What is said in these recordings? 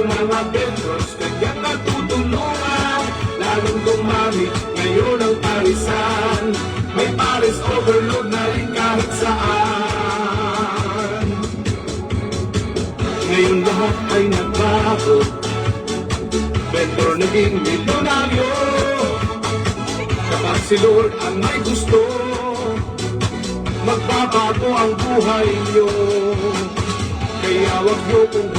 ang mga vendors Kanyang natutulungan Lalong dumami ngayon ang parisan May paris overload na rin kahit saan Ngayon lahat ay nagbago Vendor naging milyonaryo Kapag si Lord ang may gusto. Magbabago ang buhay niyo Kaya wag niyo kong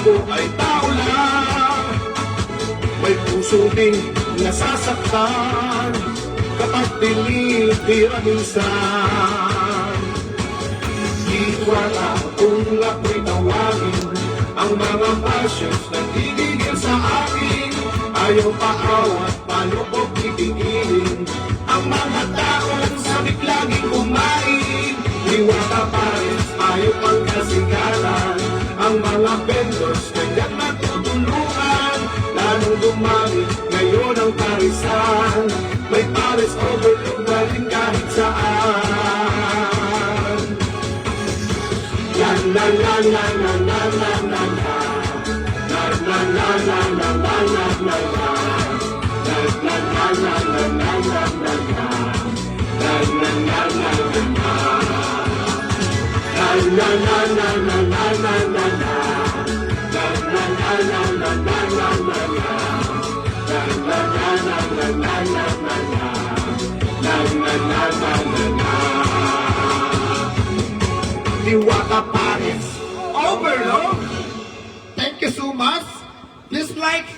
ako ay tao lang. May puso ding nasasaktan Kapag tinitira minsan. Di wala kung ako'y tawagin Ang mga passions na tigigil sa akin. Ayaw paawat, paano ko pipigilin Ang mga taong sabik laging kumain Diwata pa rin, ayaw pang kasigatan Ang mga vendors, kanyang natutulungan Lalong dumami, ngayon ang parisan May paris overload na rin kahit saan La la la la la la la la la La la la la la la la la la La la la la la la la la la La la la la la la La la la la la la The Tiwaka Paris. Overload. Thank you so much. Please like.